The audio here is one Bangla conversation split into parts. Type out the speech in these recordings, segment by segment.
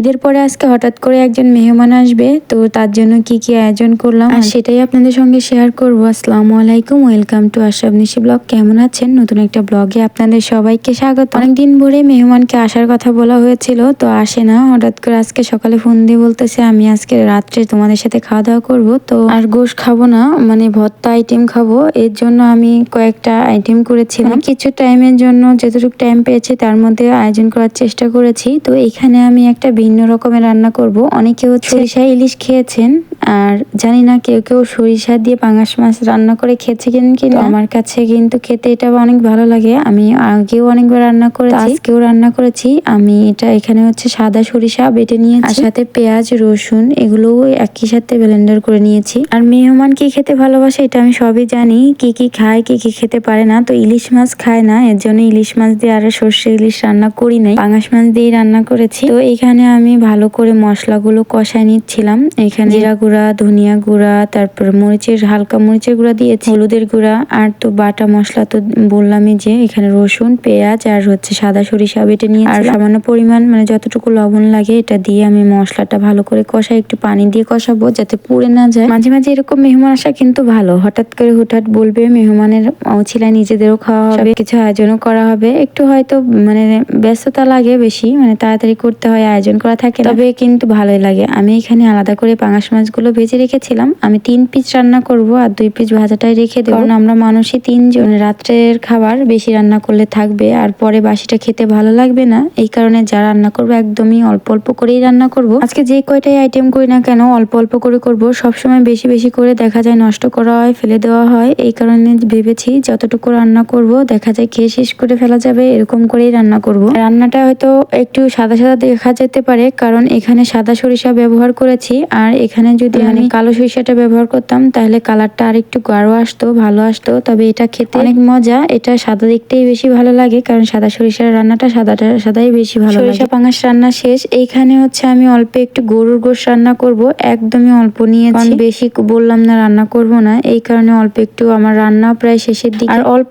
ঈদের পরে আজকে হঠাৎ করে একজন মেহমান আসবে তো তার জন্য কি কি আয়োজন করলাম আর সেটাই আপনাদের সঙ্গে শেয়ার করব। আসসালামু আলাইকুম welcome to Ashraf Nishi blog কেমন আছেন? নতুন একটা ব্লগে আপনাদের সবাইকে স্বাগত। অনেকদিন ভরে মেহমানকে আসার কথা বলা হয়েছিল তো আসে না। হঠাৎ করে আজকে সকালে ফোন দিয়ে বলতেছে আমি আজকে রাত্রে তোমাদের সাথে খাওয়া দাওয়া করব তো আর গোশ খাব না মানে ভর্তা আইটেম খাব। এর জন্য আমি কয়েকটা আইটেম করেছিলাম। কিছু টাইমের জন্য যতটুকু টাইম পেয়েছি তার মধ্যে আয়োজন করার চেষ্টা করেছি। তো এখানে আমি একটা ভিন্ন রকমের রান্না করব। অনেকে হচ্ছে সরিষা ইলিশ খেয়েছেন। আর জানি না কেউ কেউ সরিষা দিয়ে পাঙাশ মাছ রান্না করে খেয়েছে কিন্তু আমার কাছে কিন্তু খেতে এটা অনেক ভালো লাগে। আমি আগেও অনেকবার রান্না করেছি। আজকেও রান্না করেছি। আমি এটা এখানে হচ্ছে সাদা সরিষা বেটে নিয়েছি। আর সাথে পেঁয়াজ রসুন এগুলোও একই সাথে ব্লেন্ডার করে নিয়েছি। আর মেহমান কি খেতে ভালোবাসে এটা আমি সবই জানি। কি কি খায় কি কি খেতে পারে না। তো ইলিশ মাছ খায় না এর জন্য ইলিশ মাছ দিয়ে আর সর্ষে ইলিশ রান্না করি নাই। পাঙাশ মাছ দিয়ে রান্না করেছি। তো এখানে আমি ভালো করে মশলাগুলো কষায় নিচ্ছিলাম। এখানে জিরা গুঁড়া ধনিয়া গুঁড়া তারপর মরিচের হালকা মরিচের গুঁড়া দিয়েছি। হলুদের গুঁড়া আর তো বাটা মশলা তো বললামই যে এখানে রসুন পেঁয়াজ আর হচ্ছে সাদা সরিষা বেটে নিয়ে আর সামান্য পরিমাণ মানে যতটুকু লবণ লাগে এটা দিয়ে আমি মশলাটা ভালো করে কষাই একটু পানি দিয়ে কষাবো যাতে পুড়ে না যায়। মাঝে মাঝে এরকম মেহমান আসা কিন্তু ভালো। হঠাৎ করে হুটহাট বলবে মেহমানের ছিলায় নিজেদেরও খাওয়া হবে কিছু আয়োজনও করা হবে। একটু হয়তো মানে ব্যস্ততা লাগে বেশি মানে তাড়াতাড়ি করতে হয় আয়োজন করা থাকে তবে কিন্তু ভালোই লাগে। আমি এখানে আলাদা করে পাঙাশ মাছগুলো ভেজে রেখেছিলাম। আমি তিন পিস রান্না করব আর দুই পিস ভাজাটাই রেখে দেবো। কারণ আমরা মানুষই তিনজন। রাত্রের খাবার বেশি রান্না করলে থাকবে আর পরে বাসিটা খেতে ভালো লাগবে না। এই কারণে যা রান্না করব একদমই অল্প অল্প করেই রান্না করব। আজকে যে কয়টাই আইটেম করি না কেন অল্প অল্প করে করব। সবসময় বেশি বেশি করে দেখা যায় নষ্ট করা হয় ফেলে দেওয়া হয়। এই কারণে ভেবেছি যতটুকু রান্না করব দেখা যায় খেয়ে শেষ করে ফেলা যাবে এরকম করেই রান্না করব। রান্নাটা হয়তো একটু সাদা সাদা দেখা যেতে পারে কারণ এখানে সাদা সরিষা ব্যবহার করেছি। আর এখানে যদি আমি কালো সরিষাটা ব্যবহার করতাম তাহলে কালারটা আর একটু গাঢ় আসতো ভালো আসতো। তবে এটা খেতে অনেক মজা এটা সাদা দেখতেই বেশি ভালো লাগে কারণ সাদা সরিষার রান্নাটা সাদাটা সাদাই বেশি ভালো সরিষা পাঙাশ রান্না শেষ এইখানে হচ্ছে আমি অল্প একটু গরুর গোশ রান্না করব একদমই অল্প নিয়েছি। বেশি বললাম না রান্না করব না এই কারণে অল্প একটু আমার রান্না প্রায় শেষের দিকে। আর অল্প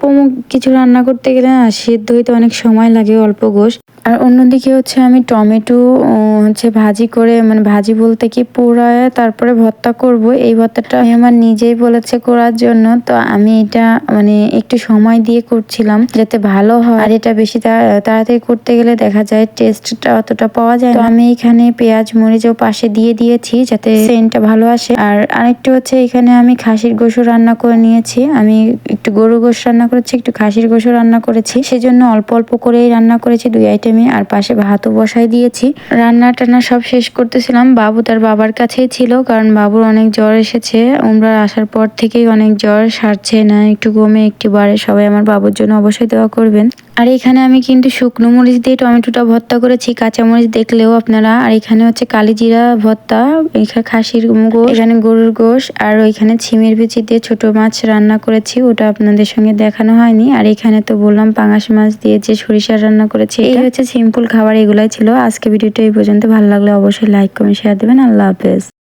কিছু রান্না করতে গেলে না সেদ্ধ হইতে অনেক সময় লাগে অল্প গোশ। আর অন্যদিকে হচ্ছে আমি টমেটো হচ্ছে ভাজি করে মানে ভাজি বলতে কি পোড়ায় তারপরে ভর্তা করব। এই ভর্তাটা আমি আমার নিজেই বলেছে করার জন্য। তো আমি এটা মানে একটু সময় দিয়ে করছিলাম যাতে ভালো হয়। আর এটা বেশি তাড়াতাড়ি করতে গেলে দেখা যায় টেস্টটা অতটা পাওয়া যায় তো আমি এখানে পেঁয়াজ মরিচও পাশে দিয়ে দিয়েছি যাতে সেন্টটা ভালো আসে। আর আরেকটু হচ্ছে এখানে আমি খাসির গোসু রান্না করে নিয়েছি। আমি একটু গরু গোশ রান্না করেছি, একটু খাসির গোসু রান্না করেছি। সেজন্য অল্প অল্প করেই রান্না করেছি দুই আইটেমে আর পাশে ভাতও বসাই দিয়েছি। রান্না টান্না সব শেষ করতেছিলাম। বাবু তার বাবার কাছেই ছিল কারণ বাবুর অনেক জ্বর এসেছে। উমরার আসার পর থেকেই অনেক জ্বর সারছে না, একটু কমে একটু বাড়ে সবাই আমার বাবুর জন্য অবশ্যই দেওয়া করবেন। আর এখানে আমি কিন্তু শুকনো মরিচ দিয়ে টমেটোটা ভর্তা করেছি, কাঁচা মরিচ দেখলেও আপনারা। আর এখানে হচ্ছে কালিজিরা ভর্তা, এখানে খাসির গোশ, এখানে গরুর গোশ, আর ওইখানে ছিমের বিচি দিয়ে ছোট মাছ রান্না করেছি। ওটা আপনাদের সঙ্গে দেখানো হয়নি। আর এখানে তো বললাম পাঙাশ মাছ দিয়ে যে সরিষা রান্না করেছি। এই হচ্ছে সিম্পল খাবার, এগুলাই ছিল। আজকে ভিডিওটা এই পর্যন্ত। ভালো লাগলে অবশ্যই লাইক, কমেন্ট শেয়ার দেবেন। আল্লাহ হাফেজ।